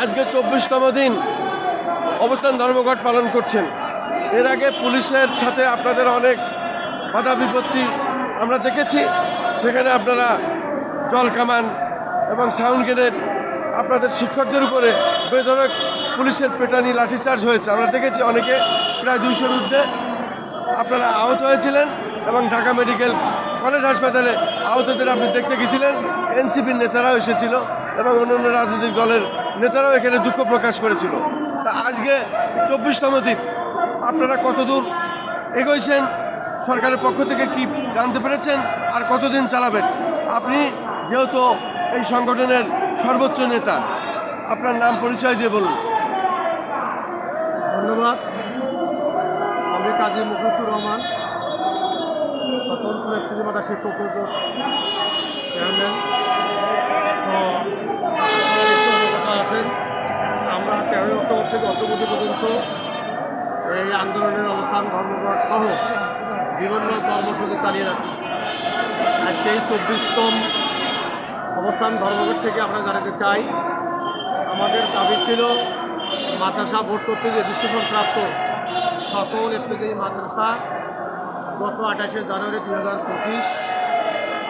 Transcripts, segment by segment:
আজকে চব্বিশতম দিন অবস্থান ধর্মঘট পালন করছেন। এর আগে পুলিশের সাথে আপনাদের অনেক বাধা বিপত্তি আমরা দেখেছি। সেখানে আপনারা জল কামান এবং সাউন্ড গ্রেনেড আপনাদের শিক্ষকদের উপরে বেধরক পুলিশের পেটানি লাঠিচার্জ হয়েছে। আমরা দেখেছি অনেকে, প্রায় দুইশোর ঊর্ধ্বে আপনারা আহত হয়েছিলেন এবং ঢাকা মেডিকেল কলেজ হাসপাতালে আহতদের আপনি দেখতে গেছিলেন। এনসিপির নেতারাও এসেছিল এবং অন্যান্য রাজনৈতিক দলের নেতারাও এখানে দুঃখ প্রকাশ করেছিল। তা আজকে চব্বিশতম দিন, আপনারা কতদূর এগোইছেন সরকারের পক্ষ থেকে কি জানতে পেরেছেন? আর কতদিন চালাবেন? আপনি যেহেতু এই সংগঠনের সর্বোচ্চ নেতা, আপনার নাম পরিচয় দিয়ে বলুন। ধন্যবাদ। আমি কাজী মুখলিসুর রহমান, স্বতন্ত্র একত্রিশ মাতা শিক্ষক চেয়ারম্যান। থেকে অক্টোবর পর্যন্ত এই আন্দোলনের অবস্থান ধর্মঘট সহ বিভিন্ন কর্মসূচি চালিয়ে যাচ্ছে। আজকে এই চব্বিশতম অবস্থান ধর্মঘট থেকে আমরা জানাতে চাই, আমাদের দাবি ছিল মাদ্রাসা ভোট করতে যে রেজিস্ট্রেশন প্রাপ্ত সকল এপ্রিল মাদ্রাসা গত আঠাশে জানুয়ারি দুই হাজার পঁচিশ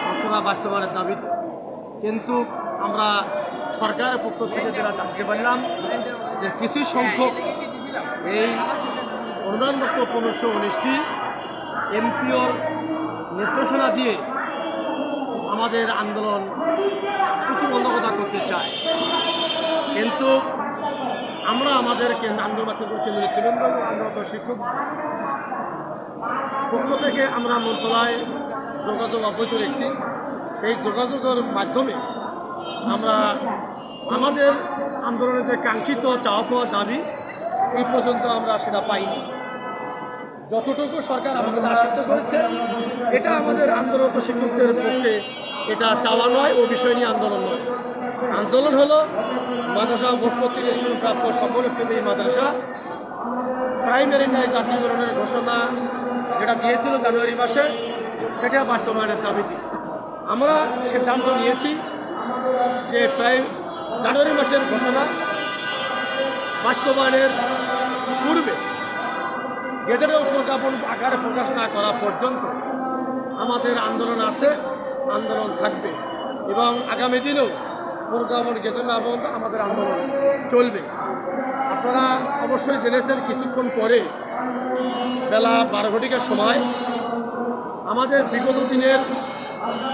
ঘোষণা বাস্তবায়নের দাবিতে কিন্তু আমরা সরকারের পক্ষ থেকে যেটা জানতে পারলাম যে কিছু সংখ্যক এই অনুদানমুক্ত পনেরোশো উনিশটি এমপিওর নির্দেশনা দিয়ে আমাদের আন্দোলন প্রতিবন্ধকতা করতে চায়। কিন্তু আমরা আমাদের কেন্দ্র আন্দোলন কেন্দ্রের তৃণমূল আন্দোলন শিক্ষক পক্ষ থেকে আমরা মন্ত্রণালয়ে যোগাযোগ অব্যাহত রেখেছি। সেই যোগাযোগের মাধ্যমে আমরা আমাদের আন্দোলনের যে কাঙ্ক্ষিত চাওয়া পাওয়া দাবি, এই পর্যন্ত আমরা সেটা পাইনি। যতটুকু সরকার আমাদের আশ্বস্ত করেছে, এটা আমাদের আন্দোলনরত শিক্ষকদের পক্ষে এটা চাওয়া নয়, ও বিষয় নিয়ে আন্দোলন নয়। আন্দোলন হলো মাদ্রাসা ভোট কর্তৃক প্রাপ্ত সকল এই মাদ্রাসা। প্রাইমারি ন্যায় জাতীয়করণের ঘোষণা যেটা দিয়েছিল জানুয়ারি মাসে, সেটা বাস্তবায়নের দাবিতে। আমরা সিদ্ধান্ত নিয়েছি যে প্রায় জানুয়ারি মাসের ঘোষণা বাস্তবায়নের পূর্বে গেজেটের প্রজ্ঞাপন আকারে প্রকাশ না করা পর্যন্ত আমাদের আন্দোলন আছে, আন্দোলন থাকবে। এবং আগামী দিনেও প্রজ্ঞাপন গেজেট না পর্যন্ত আমাদের আন্দোলন চলবে। আপনারা অবশ্যই জেনেছেন কিছুক্ষণ পরে বেলা বারো ঘটিকার সময় আমাদের বিগত দিনের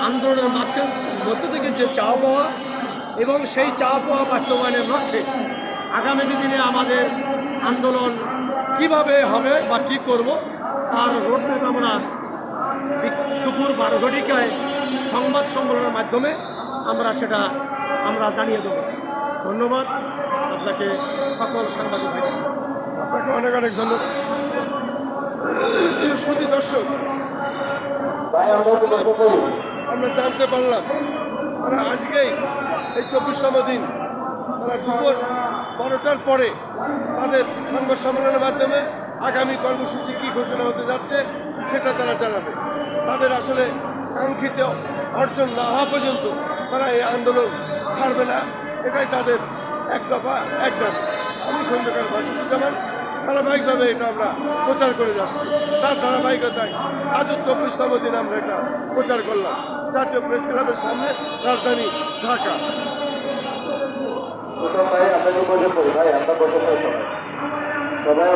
আন্দোলনের মাঝখান মধ্য থেকে যে চাওয়া পাওয়া এবং সেই চাওয়া পাওয়া বাস্তবায়নের লক্ষ্যে আগামী দিনে আমাদের আন্দোলন কীভাবে হবে বা কী করব তার রোডম্যাপ আমরা দুপুর বারো ঘটিকায় সংবাদ সম্মেলনের মাধ্যমে আমরা সেটা আমরা জানিয়ে দেবো। ধন্যবাদ। আপনাকে সকল সাংবাদিক আপনাকে অনেক অনেক ধন্যবাদ। শুধু দর্শক আমরা জানতে পারলাম। তারা আজকেই এই চব্বিশতম দিন তারা দুপুর বারোটার পরে তাদের সংবাদ সম্মেলনের মাধ্যমে আগামী কর্মসূচি কী ঘোষণা হতে যাচ্ছে সেটা তারা জানাবে। তাদের আসলে কাঙ্ক্ষিত অর্জন না হওয়া পর্যন্ত তারা এই আন্দোলন ছাড়বে না। এটাই তাদের এক দফা এক দাবি। আমি খন্দকার বাসুজ্জামান ধারাবাহিকভাবে এটা আমরা প্রচার করে যাচ্ছি। তার ধারাবাহিকতায় আজও চব্বিশতম দিন আমরা এটা প্রচার করলাম। জাতীয় প্রেস ক্লাবের সামনে, রাজধানী ঢাকা। ভাই ভাই